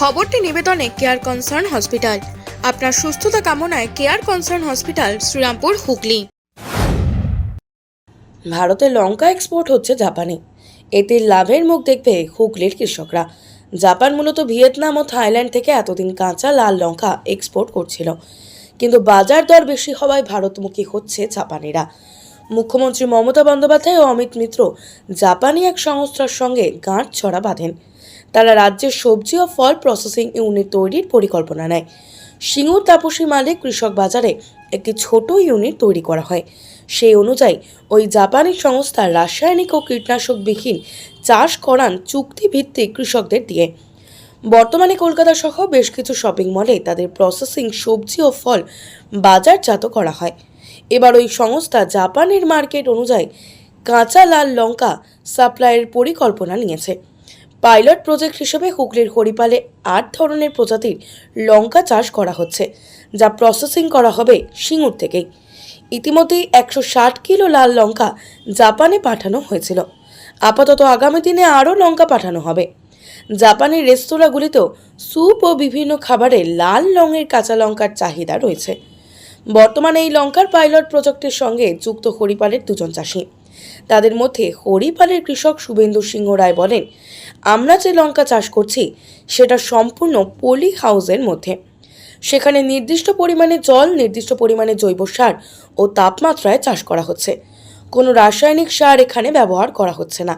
খবরটি নিবেদনে care concern hospital আপনার সুস্থতা কামনায় care concern hospital Srirampur, Hooghly. ভারতে লঙ্কা এক্সপোর্ট হচ্ছে জাপানে। এতে লাভের মুখ দেখবে হুগলির কৃষকরা। জাপান মূলত ভিয়েতনাম ও থাইল্যান্ড থেকে এতদিন কাঁচা লাল লঙ্কা এক্সপোর্ট করছিল। কিন্তু বাজার দর বেশি হওয়ায় ভারতমুখী হচ্ছে জাপানিরা। মুখ্যমন্ত্রী মমতা বন্দ্যোপাধ্যায় ও অমিত মিত্র জাপানি এক সংস্থার সঙ্গে গাঁট ছড়া বাঁধেন। তারা রাজ্যের সবজি ও ফল প্রসেসিং ইউনিট তৈরির পরিকল্পনা নেয়। সিঙ্গুর তাপসী মালে কৃষক বাজারে একটি ছোট ইউনিট তৈরি করা হয়। সেই অনুযায়ী, ওই জাপানি সংস্থা রাসায়নিক ও কীটনাশকবিহীন চাষ করান চুক্তিভিত্তিক কৃষকদের দিয়ে। বর্তমানে কলকাতা সহ বেশ কিছু শপিং মলে তাদের প্রসেসিং সবজি ও ফল বাজারজাত করা হয়। এবার ওই সংস্থা জাপানের মার্কেট অনুযায়ী কাঁচা, লাল লঙ্কা সাপ্লাইয়ের পরিকল্পনা নিয়েছে। পাইলট প্রজেক্ট হিসেবে হুগলির হরিপালে আট ধরনের প্রজাতির লঙ্কা চাষ করা হচ্ছে, যা প্রসেসিং করা হবে সিঙ্গুর থেকেই। ইতিমধ্যেই একশো ষাট কিলো লাল লঙ্কা জাপানে পাঠানো হয়েছিল। আপাতত আগামী দিনে আরও লঙ্কা পাঠানো হবে। জাপানের রেস্তোরাঁগুলিতেও স্যুপ ও বিভিন্ন খাবারে লাল রঙের কাঁচা লঙ্কার চাহিদা রয়েছে। বর্তমানে এই লঙ্কার পাইলট প্রজেক্টের সঙ্গে যুক্ত হরিপালের দুজন চাষি। তাদের মধ্যে হরিপালের কৃষক শুভেন্দু সিংহ রায় বলেন আমরা যে লঙ্কা চাষ করছি, সেটা সম্পূর্ণ পলি হাউসের মধ্যে। সেখানে নির্দিষ্ট পরিমাণে জল, নির্দিষ্ট পরিমাণে জৈব সার ও তাপমাত্রায় চাষ করা হচ্ছে। কোনো রাসায়নিক সার এখানে ব্যবহার করা হচ্ছে না।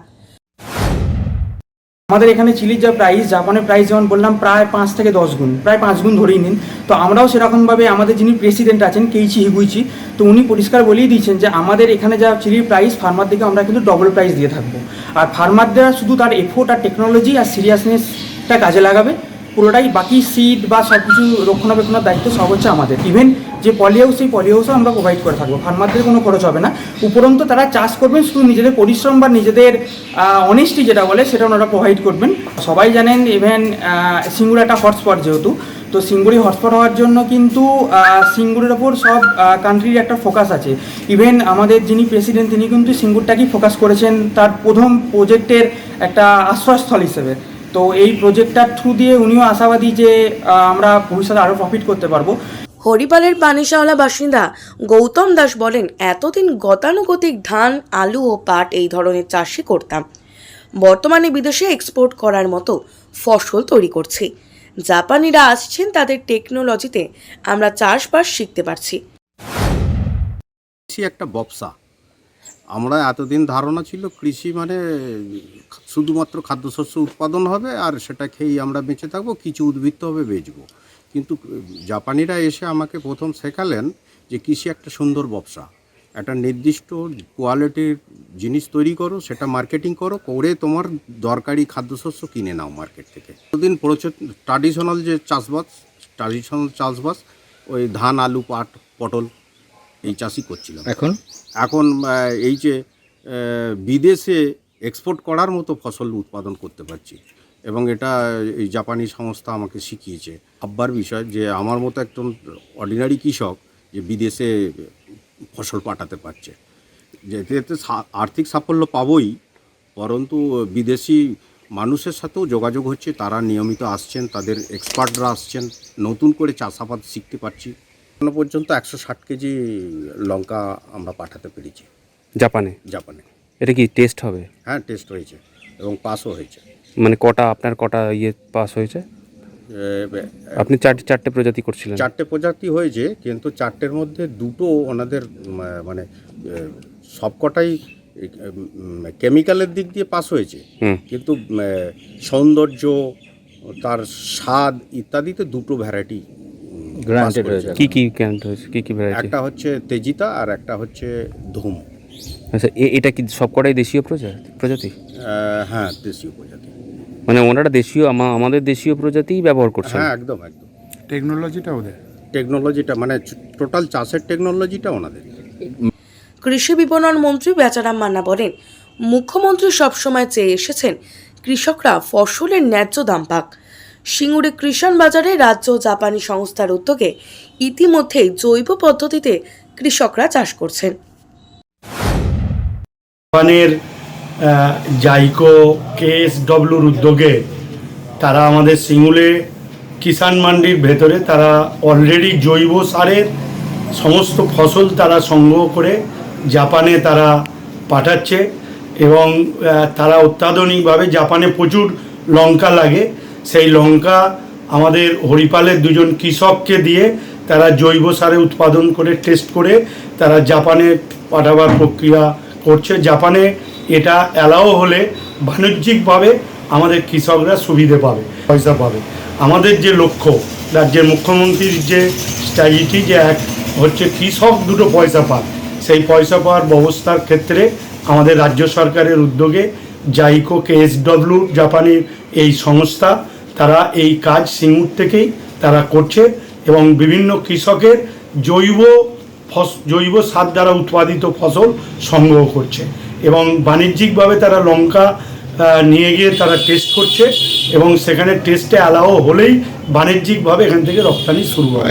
আমাদের এখানে চিলির যা প্রাইস জাপানের প্রাইস যেমন বললাম, প্রায় পাঁচ থেকে দশ গুণ, প্রায় পাঁচ গুণ ধরেই নিন। তো আমরাও সেরকমভাবে আমাদের যিনি প্রেসিডেন্ট আছেন কেইচি হিগুইচি তো উনি পরিষ্কার বলেই দিয়েছেন যে আমাদের এখানে যা চিলির প্রাইস ফার্মার দিকে আমরা কিন্তু ডবল প্রাইস দিয়ে থাকব। আর ফার্মাররা শুধু তার এফোর্ট আর টেকনোলজি আর সিরিয়াসনেসটা কাজে লাগাবে। পুরোটাই বাকি সিট বা সব কিছু রক্ষণাবেক্ষণের দায়িত্ব সব হচ্ছে আমাদের। ইভেন যে পলি হাউস সেই পলি হাউসও আমরা প্রোভাইড করে থাকব। ফার্মারদের কোনো খরচ হবে না। উপরন্তু তারা চাষ করবেন শুধু নিজেদের পরিশ্রম বা নিজেদের অনেস্টি যেটা বলে, সেটা ওনারা প্রোভাইড করবেন। সবাই জানেন ইভেন সিঙ্গুর একটা হটস্পট যেহেতু, তো সিঙ্গুরি হটস্পট হওয়ার জন্য কিন্তু সিঙ্গুরের ওপর সব কান্ট্রির একটা ফোকাস আছে। ইভেন আমাদের যিনি প্রেসিডেন্ট তিনি কিন্তু সিঙ্গুরটাকেই ফোকাস করেছেন তার প্রথম প্রজেক্টের একটা আশ্রয়স্থল হিসেবে। তো এই প্রজেক্টটার থ্রু দিয়ে উনিও আশাবাদী যে আমরা ভবিষ্যতে আরও প্রফিট করতে পারব। হরিপালের পানিশাওলা বাসিন্দা গৌতম দাস বলেন এতদিন গতানুগতিক ধান আলু ও পাট এই ধরনের চাষই করতাম। বর্তমানে বিদেশে এক্সপোর্ট করার মতো ফসল তৈরি করছি। জাপানিরা আসছেন তাদের টেকনোলজিতে আমরা চাষবাস শিখতে পারছি। একটা ব্যবসা আমরা এতদিন ধারণা ছিল কৃষি মানে শুধুমাত্র খাদ্যশস্য উৎপাদন হবে আর সেটা খেয়েই আমরা বেঁচে থাকব, কিছু উদ্বৃত্ত হবে বেচবো। কিন্তু জাপানিরা এসে আমাকে প্রথম শেখালেন যে কৃষি একটা সুন্দর ব্যবসা। একটা নির্দিষ্ট কোয়ালিটির জিনিস তৈরি করো, সেটা মার্কেটিং করো, করে তোমার দরকারি খাদ্যশস্য কিনে নাও মার্কেট থেকে। প্রতিদিন প্রচুর ট্রাডিশনাল যে চাষবাস ট্রাডিশনাল চাষবাস, ওই ধান, আলু, পাট, পটল এই চাষই করছিলাম। এখন? এখন এই যে বিদেশে এক্সপোর্ট করার মতো ফসল উৎপাদন করতে পারছি। এবং এটা এই জাপানি সংস্থা আমাকে শিখিয়েছে। ভাববার বিষয় যে আমার মতো একজন অর্ডিনারি কৃষক যে বিদেশে ফসল পাঠাতে পারছে। যে এতে সা- আর্থিক সাফল্য পাবই পরন্তু বিদেশি মানুষের সাথেও যোগাযোগ হচ্ছে তারা নিয়মিত আসছেন তাদের এক্সপার্টরা আসছেন নতুন করে চাষাবাদ শিখতে পারছি। এখনও পর্যন্ত একশো ষাট কেজি লঙ্কা আমরা পাঠাতে পেরেছি। জাপানে? জাপানে। এটা কি টেস্ট হবে? হ্যাঁ টেস্ট হয়েছে এবং পাসও হয়েছে। মানে কটা আপনার কটা ইয়ে পাস হয়েছে? আপনি চারটে চারটে প্রজাতি করছিলেন। চারটে প্রজাতি হয়েছে কিন্তু চারটের মধ্যে দুটো ওনাদের মানে সবকটাই কেমিক্যালের দিক দিয়ে পাস হয়েছে। কিন্তু সৌন্দর্য তার স্বাদ ইত্যাদিতে দুটো ভ্যারাইটি Granted হয়েছে। কি কি ক্যান্ট হয়েছে? কি কি ভ্যারাইটি একটা হচ্ছে তেজিতা আর একটা হচ্ছে ধুম। আচ্ছা এ- এটা কি সবকটাই দেশীয় প্রজাতি? প্রজাতি হ্যাঁ দেশীয় প্রজাতি। মানে ওনারা দেশীয় আমা- আমাদের দেশীয় প্রজাতিই ব্যবহার করছেন? হ্যাঁ একদম একদম। টেকনোলজিটা ওদের? টেকনোলজিটা মানে টোটাল চাষের টেকনোলজিটা ওনাদের। কৃষি বিপণন মন্ত্রী বেচারাম মান্না বলেন মুখ্যমন্ত্রী সবসময় চেয়ে এসেছেন কৃষকরা ফসলের ন্যায্য দাম পাক। সিঙ্গুরে কৃষণ বাজারে রাজ্য জাপানি সংস্থার উদ্যোগে ইতিমধ্যেই জৈব পদ্ধতিতে কৃষকরা চাষ করছেন। জাপানের জাইকো কেএসডব্লিউর উদ্যোগে তারা আমাদের সিঙ্গুলে কিষাণ মান্ডির ভেতরে তারা অলরেডি জৈব সারের সমস্ত ফসল তারা সংগ্রহ করে জাপানে তারা পাঠাচ্ছে এবং তারা অত্যাধুনিকভাবে জাপানে প্রচুর লঙ্কা লাগে। সেই লঙ্কা আমাদের হরিপালের দুজন কৃষককে দিয়ে তারা জৈব সারে উৎপাদন করে টেস্ট করে তারা জাপানে পাঠাবার প্রক্রিয়া করছে। জাপানে এটা অ্যালাও হলে বাণিজ্যিকভাবে আমাদের কৃষকরা সুবিধে পাবে, পয়সা পাবে। আমাদের যে লক্ষ্য, রাজ্যের মুখ্যমন্ত্রীর যে স্ট্র্যাটেজি যে এক হচ্ছে কৃষক দুটো পয়সা পায় সেই পয়সা পাওয়ার ব্যবস্থার ক্ষেত্রে আমাদের রাজ্য সরকারের উদ্যোগে জাইকো কেএসডব্লিউ জাপানের এই সংস্থা তারা এই কাজ সিঙ্গুর থেকেই তারা করছে এবং বিভিন্ন কৃষকের জৈব ফস, জৈব সার দ্বারা উৎপাদিত ফসল সংগ্রহ করছে এবং বাণিজ্যিকভাবে তারা লঙ্কা নিয়ে গিয়ে তারা টেস্ট করছে এবং সেখানে টেস্টে অ্যালাও হলেই বাণিজ্যিকভাবে এখান থেকে রপ্তানি শুরু হবে।